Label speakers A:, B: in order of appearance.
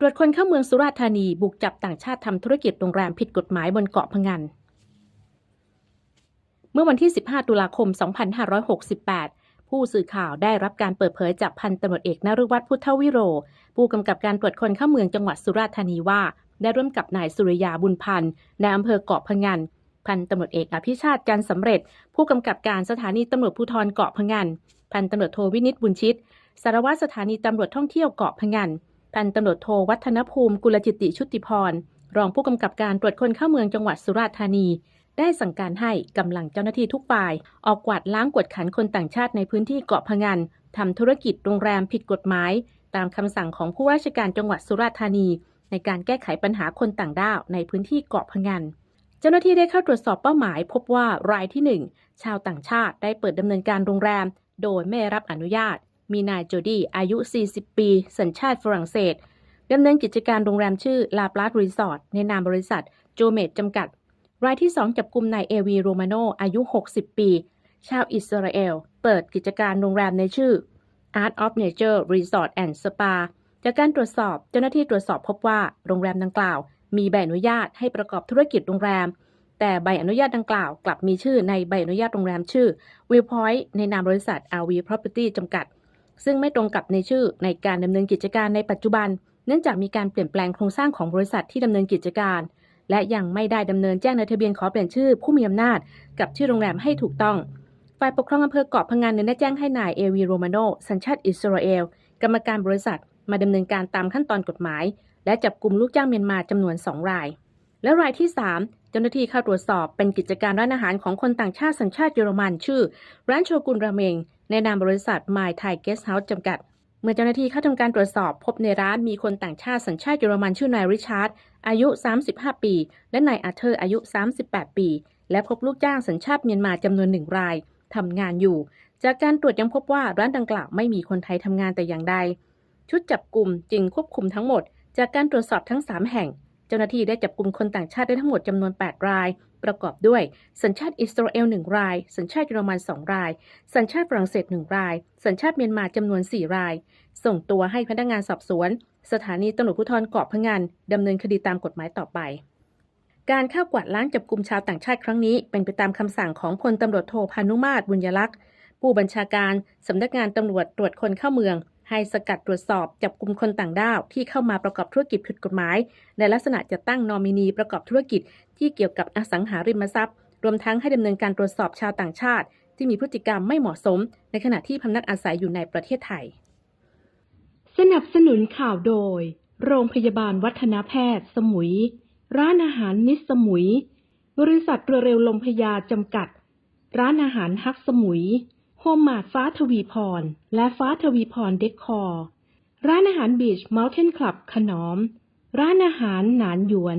A: ตรวจคนเข้าเมืองสุราษฎร์ธานีบุกจับต่างชาติทำธุรกิจโรงแรมผิดกฎหมายบนเกาะพะงัน เมื่อวันที่ 15 ตุลาคม 2568 ผู้สื่อข่าวได้รับการเปิดเผยจากพันตำรวจเอกนฤวัฒน์พุทธวิโร ผู้กำกับการตรวจคนเข้าเมืองจังหวัดสุราษฎร์ธานีว่า ได้ร่วมกับนายสุริยาบุญพันธ์ในอำเภอเกาะพะงัน พันตำรวจเอกอภิชาติจันทร์สำเร็จ ผู้กำกับการสถานีตำรวจภูธรเกาะพะงัน พันตำรวจโทวินิตบุญชิต สารวัตรสถานีตำรวจท่องเที่ยวเกาะพะงัน พันตำรวจโทวัฒนภูมิกุลจิติชุติพร รองผู้กำกับการตรวจคนเข้าเมืองจังหวัดสุราษฎร์ธานี ได้สั่งการให้กำลังเจ้าหน้าที่ทุกฝ่าย ออกกวาดล้างกวดขันคนต่างชาติในพื้นที่เกาะพะงันทำธุรกิจโรงแรมผิดกฎหมาย ตามคำสั่งของผู้ว่าราชการจังหวัดสุราษฎร์ธานี ในการแก้ไขปัญหาคนต่างด้าวในพื้นที่เกาะพะงันเจ้าหน้าที่ได้เข้าตรวจสอบเป้าหมาย พบว่ารายที่ 1 ชาวต่างชาติได้เปิดดำเนินการโรงแรม โดยไม่รับอนุญาต มีนายโจดี้อายุ 40 ปี สัญชาติฝรั่งเศสดำเนินกิจการโรงแรมชื่อลาปลาสรีสอร์ทในนามบริษัทโจเมดจำกัด รายที่ 2 จับกลุ่มนายเอวีโรมาโนอายุ 60 ปี ชาวอิสราเอล เปิดกิจการโรงแรมในชื่อ Art of Nature Resort and Spa จากการตรวจสอบเจ้าหน้าที่ตรวจสอบพบว่าโรงแรมดังกล่าว มีใบอนุญาตให้ประกอบธุรกิจโรงแรม แต่ใบอนุญาตดังกล่าว กลับมีชื่อในใบอนุญาตโรงแรมชื่อ Viewpoint ในนามบริษัท RV Property จำกัด ซึ่งไม่ตรงกับในชื่อในการดำเนินกิจการในปัจจุบัน เนื่องจากมีการเปลี่ยนแปลงโครงสร้างของบริษัทที่ดำเนินกิจการ และยังไม่ได้ดำเนินแจ้งในทะเบียนขอเปลี่ยนชื่อผู้มีอำนาจ กับชื่อโรงแรมให้ถูกต้องฝ่ายปกครองอำเภอเกาะพะงันได้แจ้งให้นายเอวีโรมาโนสัญชาติอิสราเอลกรรมการบริษัทมาดำเนินการตามขั้นตอนกฎหมาย และจับกลุ่มลูกจ้างเมียนมาจำนวน 2 ราย และรายที่ 3 เจ้าหน้าที่เข้าตรวจสอบเป็นกิจการร้านอาหารของคนต่างชาติสัญชาติเยอรมันชื่อ ร้านโชกุนราเมง ในนามบริษัท My Thai Guest House จำกัด เมื่อเจ้าหน้าที่เข้าทำการตรวจสอบพบในร้านมีคนต่างชาติสัญชาติเยอรมันชื่อนายริชาร์ดอายุ 35 ปี และนายอาเธอร์อายุ 38 ปี และพบลูกจ้างสัญชาติเมียนมาจำนวนหนึ่งรายทำงานอยู่ จากการตรวจยังพบว่าร้านดังกล่าวไม่มีคนไทยทำงานแต่อย่างใด ชุดจับกลุ่มจึงควบคุมทั้งหมด จากการตรวจสอบทั้ง 3 แห่ง เจ้าหน้าที่ได้จับกลุ่มคนต่างชาติได้ทั้งหมดจำนวน 8 ราย ประกอบด้วย สัญชาติอิสราเอล 1 ราย สัญชาติเยอรมัน 2 ราย สัญชาติฝรั่งเศส 1 ราย สัญชาติเมียนมาจำนวน 4 ราย ส่งตัวให้พนักงานสอบสวน สถานีตำรวจภูธรเกาะพะงันดำเนินคดีตามกฎหมายต่อไปการเข้ากวาดล้างจับกลุ่มชาวต่างชาติครั้งนี้ เป็นไปตามคำสั่งของพลตำรวจโทพานุมาตรบุญยลักษ์ ผู้บัญชาการสำนักงานตำรวจตรวจคนเข้าเมือง ให้สกัดตรวจสอบจับกลุ่มคนต่างด้าวที่เข้ามาประกอบธุรกิจผิดกฎหมาย ในลักษณะจะตั้งนอมินีประกอบธุรกิจที่เกี่ยวกับอสังหาริมทรัพย์ รวมทั้งให้ดำเนินการตรวจสอบชาวต่างชาติ ที่มีพฤติกรรมไม่เหมาะสม ในขณะที่พำนักอาศัยอยู่ในประเทศไทย
B: สนับสนุนข่าวโดย โรงพยาบาลวัฒนแพทย์ สมุย ร้านอาหารมิสสมุย บริษัทเรือเร็วลมพยาจำกัด ร้านอาหารฮักสมุย ฮมมาดฟ้าทวีพร และฟ้าทวีพรเด็กคอร้านอาหารบีชเมลเทนคลับขนอม ร้านอาหารหนานหยวน